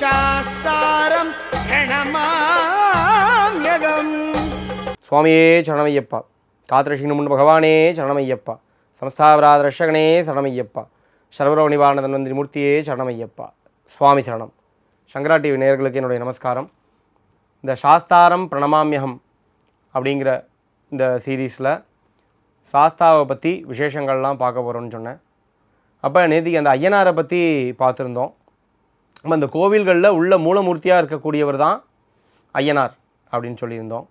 சாஸ்தாரம் பிரணமாம்யகம் சுவாமியே சரணமையப்பா. காத்திரசிகணுமுன் பகவானே சரணமையப்பா. சமஸ்தாபராத ரஷகனே சரணமையப்பா. சர்வரோ நிவாரண தன்வந்திரி மூர்த்தியே சரணமையப்பா. சுவாமி சரணம். சங்கராட்டி டிவி என்னுடைய நமஸ்காரம். இந்த சாஸ்தாரம் பிரணமாமியகம் அப்படிங்கிற இந்த சீரீஸில் சாஸ்தாவை பற்றி விசேஷங்கள்லாம் பார்க்க போகிறோன்னு சொன்னேன். அப்போ நேற்றுக்கு அந்த ஐயனாரை பற்றி பார்த்துருந்தோம். நம்ம இந்த கோவில்களில் உள்ள மூலமூர்த்தியாக இருக்கக்கூடியவர் தான் ஐயனார் அப்படின்னு சொல்லியிருந்தோம்.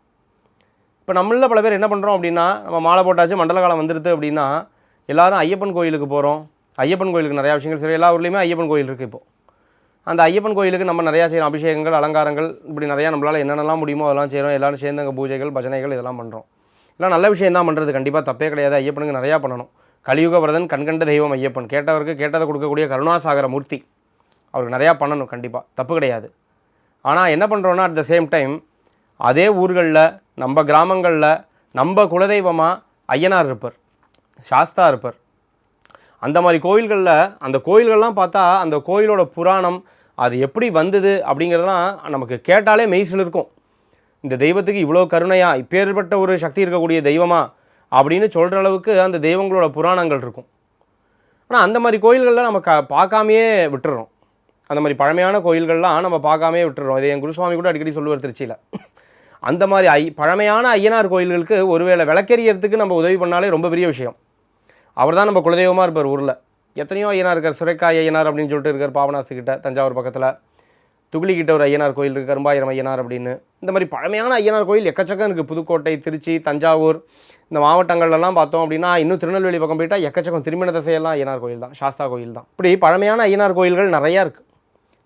இப்போ நம்மளில் பல பேர் என்ன பண்ணுறோம் அப்படின்னா நம்ம மாலை போட்டாச்சு மண்டல காலம் வந்துடுது அப்படின்னா எல்லாரும் ஐயப்பன் கோயிலுக்கு போகிறோம் ஐயப்பன் கோயிலுக்கு நிறையா விஷயங்கள் சரி எல்லா ஊர்லேயுமே ஐயப்பன் கோயில் இருக்குது இப்போது அந்த ஐயப்பன் கோயிலுக்கு நம்ம நிறையா செய்கிறோம் அபிஷேகங்கள் அலங்காரங்கள் இப்படி நிறையா நம்மளால் என்னென்னலாம் முடியுமோ அதெல்லாம் செய்கிறோம் எல்லாரும் சேர்ந்து அங்கே பூஜைகள் பஜனைகள் இதெல்லாம் பண்ணுறோம் எல்லாம் நல்ல விஷயம் தான் பண்ணுறது கண்டிப்பாக தப்பே கிடையாது. ஐயப்பனுக்கு நிறையா பண்ணணும். கலியுக வரதன் கண்கண்ட தெய்வம் ஐயப்பன். கேட்டவருக்கு கேட்டதை கொடுக்கக்கூடிய கருணாசாகர மூர்த்தி. அவருக்கு நிறையா பண்ணணும் கண்டிப்பாக தப்பு கிடையாது. ஆனால் என்ன பண்ணுறோன்னா அட் த சேம் டைம் அதே ஊர்களில் நம்ம கிராமங்களில் நம்ம குலதெய்வமாக ஐயனார் இருப்பார். சாஸ்தா இருப்பார். அந்த மாதிரி கோயில்களில் அந்த கோயில்கள்லாம் பார்த்தா அந்த கோயிலோட புராணம் அது எப்படி வந்தது அப்படிங்கிறதெல்லாம் நமக்கு கேட்டாலே மெய்சில் இருக்கும். இந்த தெய்வத்துக்கு இவ்வளோ கருணையா இப்பேற்பட்ட ஒரு சக்தி இருக்கக்கூடிய தெய்வமா அப்படின்னு சொல்கிற அளவுக்கு அந்த தெய்வங்களோட புராணங்கள் இருக்கும். ஆனால் அந்த மாதிரி கோயில்களில் நம்ம க பார்க்காமையே விட்டுறோம். அந்த மாதிரி பழமையான கோயில்கள்லாம் நம்ம பார்க்காமே விட்டுறோம். இதை என் குருசுவாமி கூட அடிக்கடி சொல்லுவார் திருச்சியில். அந்த மாதிரி ஐ பழமையான ஐயனார் கோயில்களுக்கு ஒருவேளை விளக்கெறியறதுக்கு நம்ம உதவி பண்ணாலே ரொம்ப பெரிய விஷயம். அவர் தான் நம்ம குலதெய்வமாக இருப்பார் ஊரில். எத்தனையோ ஐயனார் இருக்கார். சுரைக்காய் ஐயனார் அப்படின்னு சொல்லிட்டு இருக்கார் பாபநாசுக்கிட்ட தஞ்சாவூர் பக்கத்தில். துகுளிக்கிட்ட ஒரு ஐயனார் கோயில் இருக்குது கரும்பாயிரம் ஐயனார் அப்படின்னு. இந்த மாதிரி பழமையான ஐயனார் கோயில் எக்கச்சக்கம் இருக்குது புதுக்கோட்டை திருச்சி தஞ்சாவூர் இந்த மாவட்டங்கள்லாம் பார்த்தோம் அப்படின்னா இன்னும் திருநெல்வேலி பக்கம் போயிட்டால் எக்கச்சக்கம் திருமண தசையெல்லாம் ஐயனார் கோயில் தான் சாஸ்தா கோயில் தான் இப்படி பழமையான ஐயனார் கோயில்கள் நிறையா இருக்குது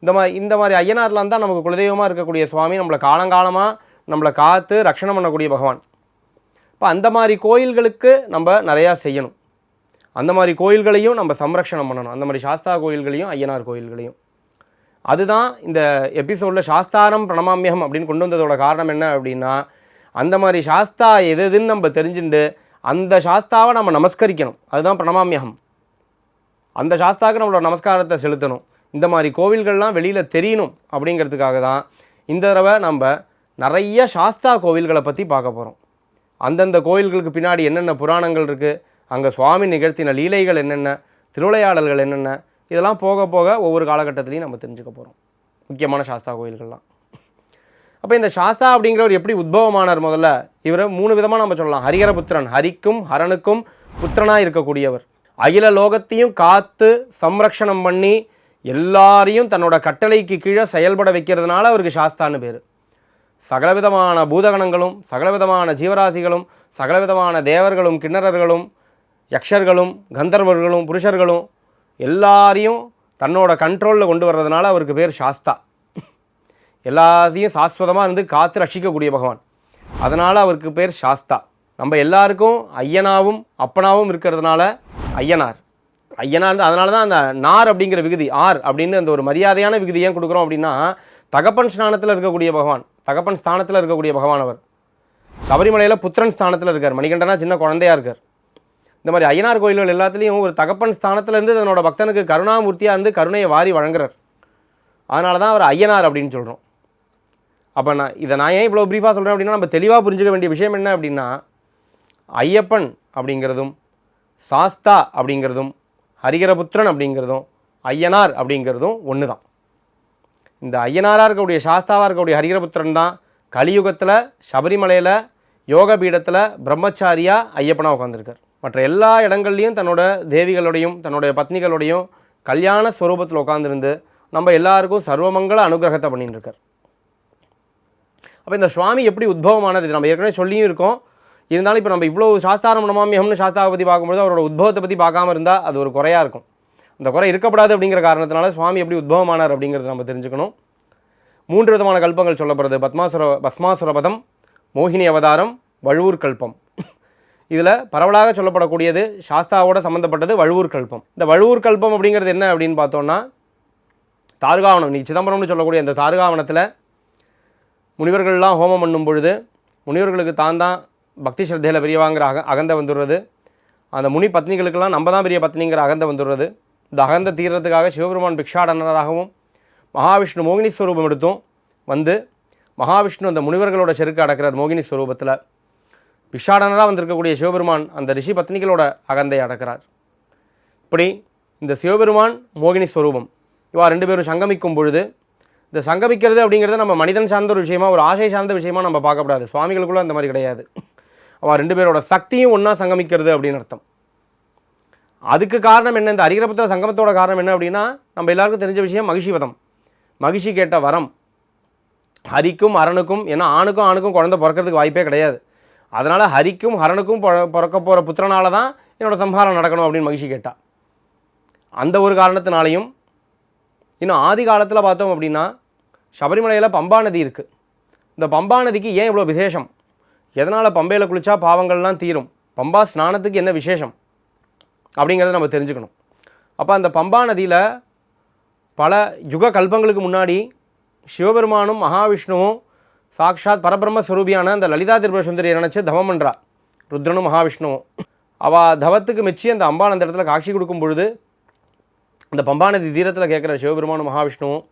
இந்த மாதிரி இந்த மாதிரி ஐயனார்லாம் தான் நமக்கு குலதெய்வமாக இருக்கக்கூடிய சுவாமி. நம்மளை காலங்காலமாக நம்மளை காத்து ரட்சணம் பண்ணக்கூடிய பகவான். இப்போ அந்த மாதிரி கோயில்களுக்கு நம்ம நிறையா செய்யணும். அந்த மாதிரி கோயில்களையும் நம்ம சம்ரக்ஷணம் பண்ணணும். அந்த மாதிரி சாஸ்தா கோயில்களையும் ஐயனார் கோயில்களையும். அதுதான் இந்த எபிசோடில் சாஸ்தாரம் பிரணமாமியம் அப்படின்னு கொண்டு வந்ததோட காரணம் என்ன அப்படின்னா அந்த மாதிரி சாஸ்தா எது எதுன்னு நம்ம தெரிஞ்சுட்டு அந்த சாஸ்தாவை நம்ம நமஸ்கரிக்கணும். அதுதான் பிரணமாமியகம். அந்த சாஸ்தாவுக்கு நம்மளோட நமஸ்காரத்தை செலுத்தணும். இந்த மாதிரி கோவில்கள்லாம் வெளியில் தெரியணும் அப்படிங்கிறதுக்காக தான் இந்த தடவை நம்ம நிறைய சாஸ்தா கோவில்களை பற்றி பார்க்க போகிறோம் அந்தந்த கோவில்களுக்கு பின்னாடி என்னென்ன புராணங்கள் இருக்குது அங்கே சுவாமி நிகழ்த்தின லீலைகள் என்னென்ன திருவிளையாடல்கள் என்னென்ன இதெல்லாம் போக போக ஒவ்வொரு காலகட்டத்திலையும் நம்ம தெரிஞ்சுக்க போகிறோம் முக்கியமான சாஸ்தா கோயில்கள்லாம் அப்போ இந்த சாஸ்தா அப்படிங்கிறவர் எப்படி உத்பவமானார் முதல்ல? இவரை மூணு விதமாக நம்ம சொல்லலாம். ஹரிகரபுத்திரன் ஹரிக்கும் ஹரனுக்கும் புத்திரனாக இருக்கக்கூடியவர். அகில லோகத்தையும் காத்து சம்ரக்ஷணம் பண்ணி எல்லாரையும் தன்னோட கட்டளைக்கு கீழே செயல்பட வைக்கிறதுனால அவருக்கு சாஸ்தான்னு பேர். சகலவிதமான பூதகணங்களும் சகலவிதமான ஜீவராசிகளும் சகலவிதமான தேவர்களும் கிண்ணறர்களும் யக்ஷர்களும் கந்தர்வர்களும் புருஷர்களும் எல்லாரையும் தன்னோட கண்ட்ரோலில் கொண்டு வர்றதுனால அவருக்கு பேர் சாஸ்தா எல்லாத்தையும் சாஸ்வதமாக இருந்து காத்து ரசிக்கக்கூடிய பகவான். அதனால் அவருக்கு பேர் சாஸ்தா நம்ம எல்லாருக்கும் ஐயனாவும் அப்பனாவும் இருக்கிறதுனால ஐயனார். ஐயனார் அதனால தான் அந்த நார் அப்படிங்கிற விகுதி ஆர் அப்படின்னு அந்த ஒரு மரியாதையான விகுதி ஏன் கொடுக்குறோம் அப்படின்னா தகப்பன் ஸ்தானத்தில் இருக்கக்கூடிய பகவான் தகப்பன் ஸ்தானத்தில் இருக்கக்கூடிய பகவான் அவர். சபரிமலையில் புத்திரன் ஸ்தானத்தில் இருக்கார் மணிகண்டனா சின்ன குழந்தையா இருக்கார். இந்த மாதிரி ஐயனார் கோயில்கள் எல்லாத்துலேயும் ஒரு தகப்பன் ஸ்தானத்துலேருந்து தன்னோட பக்தனுக்கு கருணாமூர்த்தியாக இருந்து கருணையை வாரி வழங்குறார். அதனால தான் அவர் ஐயனார் அப்படின்னு சொல்கிறோம் அப்போ நான் இதை நான் ஏன் இவ்வளோ ப்ரீஃபாக சொல்கிறேன் அப்படின்னா நம்ம தெளிவாக புரிஞ்சுக்க வேண்டிய விஷயம் என்ன அப்படின்னா ஐயப்பன் அப்படிங்கிறதும் சாஸ்தா அப்படிங்கிறதும் ஹரிகரபுத்திரன் அப்படிங்கிறதும் ஐயனார் அப்படிங்கிறதும் ஒன்று தான் இந்த ஐயனாராக இருக்கக்கூடிய சாஸ்தாவாக இருக்கக்கூடிய ஹரிகரபுத்திரன் தான் கலியுகத்தில் சபரிமலையில் யோக பீடத்தில் பிரம்மச்சாரியாக ஐயப்பனாக உட்காந்துருக்கார் மற்ற எல்லா இடங்கள்லையும் தன்னோட தேவிகளோடையும் தன்னுடைய பத்னிகளோடையும் கல்யாண ஸ்வரூபத்தில் உட்காந்துருந்து நம்ம எல்லாருக்கும் சர்வமங்கள அனுகிரகத்தை பண்ணிட்டுருக்கார் அப்போ இந்த சுவாமி எப்படி உத்பவமானது இது நம்ம ஏற்கனவே சொல்லியும் இருக்கோம். இருந்தாலும் இப்போ நம்ம இவ்வளோ சாஸ்தாரம் நமாமியம்னு சாஸ்தாவை பற்றி பார்க்கும்போது அவரோட உத்பவத்தை பற்றி பார்க்காம இருந்தால் அது ஒரு குறையாக இருக்கும். அந்த குறை இருக்கப்படாது அப்படிங்கிற காரணத்தினால சுவாமி எப்படி உத்பவமானார் அப்படிங்கிறத நம்ம தெரிஞ்சுக்கணும். மூன்று விதமான கல்பங்கள் சொல்லப்படுறது பத்மாசுர பஸ்மாசுரபதம் மோகினி அவதாரம் வழுவூர் கல்பம். இதில் பரவலாக சொல்லப்படக்கூடியது சாஸ்தாவோட சம்மந்தப்பட்டது வழுவூர் கல்பம். இந்த வழுவூர் கல்பம் அப்படிங்கிறது என்ன அப்படின்னு பார்த்தோன்னா தார்காவனம் நீ சிதம்பரம்னு சொல்லக்கூடிய அந்த தார்காவனத்தில் முனிவர்கள்லாம் ஹோமம் பண்ணும் பொழுது முனிவர்களுக்கு தான் தான் பக்தி ஸ்ரத்தையில் பெரியவாங்கிற அக அகந்தை வந்துடுறது. அந்த முனி பத்னிகளுக்கெல்லாம் நம்ம தான் பெரிய பத்னிங்கிற அகந்தை வந்துடுறது. இந்த அகந்த தீர்றதுக்காக சிவபெருமான் பிக்ஷாடனராகவும் மகாவிஷ்ணு மோகினி ஸ்வரூபம் எடுத்தும் வந்து மகாவிஷ்ணு அந்த முனிவர்களோட செருக்கு அடக்கிறார் மோகினி ஸ்வரூபத்தில். பிக்ஷாடனராக வந்திருக்கக்கூடிய சிவபெருமான் அந்த ரிஷி பத்னிகளோட அகந்தை அடக்கிறார். இப்படி இந்த சிவபெருமான் மோகினி ஸ்வரூபம் இவா ரெண்டு பேரும் சங்கமிக்கும் பொழுது இந்த சங்கமிக்கிறது அப்படிங்கிறத நம்ம மனிதன் சார்ந்த ஒரு விஷயமா ஒரு ஆசை சார்ந்த விஷயமா நம்ம பார்க்கக்கூடாது. சுவாமிகளுக்குள்ளே அந்த மாதிரி கிடையாது. அவள் ரெண்டு பேரோட சக்தியும் ஒன்றா சங்கமிக்கிறது அப்படின்னு அர்த்தம். அதுக்கு காரணம் என்ன? இந்த அரிகரபுத்திர சங்கமத்தோட காரணம் என்ன அப்படின்னா நம்ம எல்லாருக்கும் தெரிஞ்ச விஷயம் மகிழ்ச்சி வதம் மகிழ்ச்சி கேட்ட வரம். ஹரிக்கும் அரணுக்கும் ஏன்னா ஆணுக்கும் ஆணுக்கும் குழந்தை பிறக்கிறதுக்கு வாய்ப்பே கிடையாது. அதனால் ஹரிக்கும் ஹரனுக்கும் பிறக்க போகிற புத்திரனால தான் என்னோட சம்ஹாரம் நடக்கணும் அப்படின்னு மகிழ்ச்சி கேட்டா. அந்த ஒரு காரணத்தினாலையும் இன்னும் ஆதி காலத்தில் பார்த்தோம் அப்படின்னா சபரிமலையில் பம்பா நதி இருக்குது இந்த பம்பா நதிக்கு ஏன் இவ்வளோ விசேஷம்? எதனால் பம்பையில் குளித்தா பாவங்கள்லாம் தீரும்? பம்பா ஸ்நானத்துக்கு என்ன விசேஷம்? அப்படிங்கிறத நம்ம தெரிஞ்சுக்கணும். அப்போ அந்த பம்பா நதியில் பல யுக கல்பங்களுக்கு முன்னாடி சிவபெருமானும் மகாவிஷ்ணுவும் சாக்ஷாத் பரபிரம்ம ஸ்வரூபியான அந்த லலிதா திருபுர சுந்தரியை நினச்சி தவம் பண்ணுறா ருத்ரனும் மகாவிஷ்ணுவும். அவள் தவத்துக்கு மெச்சி அந்த அம்பாள் அந்த இடத்துல காட்சி கொடுக்கும் பொழுது பம்பா நதி தீரத்தில் கேட்குற சிவபெருமானும் மகாவிஷ்ணுவும்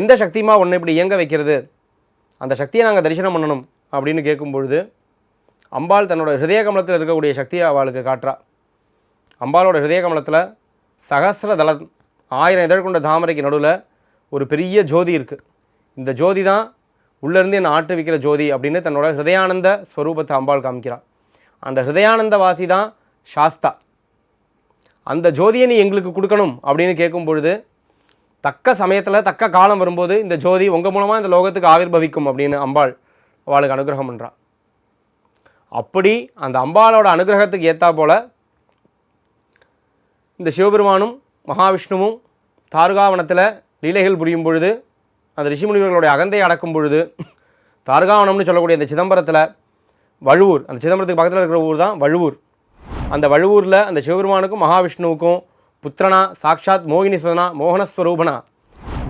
எந்த சக்தியுமா உன்னை இப்படி இயங்க வைக்கிறது? அந்த சக்தியை நாங்கள் தரிசனம் பண்ணணும். அப்படின்னு கேட்கும் பொழுது அம்பாள் தன்னோட ஹிருதய கமலத்தில் இருக்கக்கூடிய சக்தியை அவளுக்கு காட்டுறா. அம்பாலோட ஹிருதய கமலத்தில் சகசிர தளம் ஆயிரம் இதழ் கொண்ட தாமரைக்கு நடுவில் ஒரு பெரிய ஜோதி இருக்குது இந்த ஜோதி தான் உள்ளேருந்து என்னை ஆட்டு வைக்கிற ஜோதி அப்படின்னு தன்னோட ஹிருதயானந்த ஸ்வரூபத்தை அம்பாள் காமிக்கிறாள் அந்த ஹிருதயானந்த வாசி தான் சாஸ்தா. அந்த ஜோதியை நீ எங்களுக்கு கொடுக்கணும் அப்படின்னு கேட்கும் பொழுது தக்க சமயத்தில் தக்க காலம் வரும்போது இந்த ஜோதி உங்கள் மூலமாக இந்த லோகத்துக்கு ஆவிர்பவிக்கும் அப்படின்னு அம்பாள் அவளுக்கு அனுகிரகம் பண்ணுறான் அப்படி அந்த அம்பாலோட அனுகிரகத்துக்கு ஏற்றா போல் இந்த சிவபெருமானும் மகாவிஷ்ணுவும் தார்காவனத்தில் லீலைகள் புரியும் பொழுது அந்த ரிஷிமுனிவர்களுடைய அகந்தையை அடக்கும் பொழுது தார்காவனம்னு சொல்லக்கூடிய அந்த சிதம்பரத்தில் வழுவூர் அந்த சிதம்பரத்துக்கு பக்கத்தில் இருக்கிற ஊர் தான் வழுவூர். அந்த வழுவூரில் அந்த சிவபெருமானுக்கும் மகாவிஷ்ணுவுக்கும் புத்திரனா சாக்ஷாத் மோகினி சுதனா மோகனஸ்வரூபனா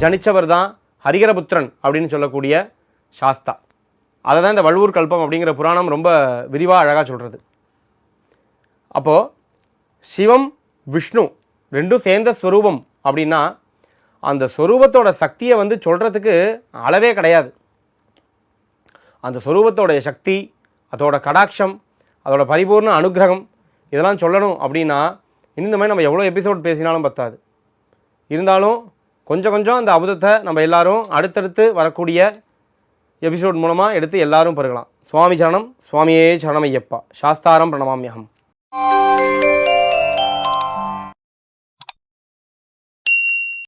ஜனிச்சவர் தான் ஹரிகரபுத்திரன் அப்படின்னு சொல்லக்கூடிய சாஸ்தா. அதை தான் இந்த வள்ளுவர் கல்பம் அப்படிங்கிற புராணம் ரொம்ப விரிவாக அழகாக சொல்கிறது அப்போது சிவம் விஷ்ணு ரெண்டும் சேர்ந்த ஸ்வரூபம் அப்படின்னா அந்த ஸ்வரூபத்தோட சக்தியை வந்து சொல்கிறதுக்கு அளவே கிடையாது. அந்த ஸ்வரூபத்தோடைய சக்தி அதோட கடாட்சம் அதோட பரிபூர்ண அனுக்கிரகம் இதெல்லாம் சொல்லணும் அப்படின்னா இந்த மாதிரி நம்ம எவ்வளோ எபிசோட் பேசினாலும் பத்தாது. இருந்தாலும் கொஞ்சம் கொஞ்சம் அந்த அபுதத்தை நம்ம எல்லோரும் அடுத்தடுத்து வரக்கூடிய எபிசோட் மூலமாக எடுத்து எல்லாரும் பருகலாம். சுவாமி சரணம் சுவாமியே சரணமையப்பா. சாஸ்தாரம் பிரணமாமியகம்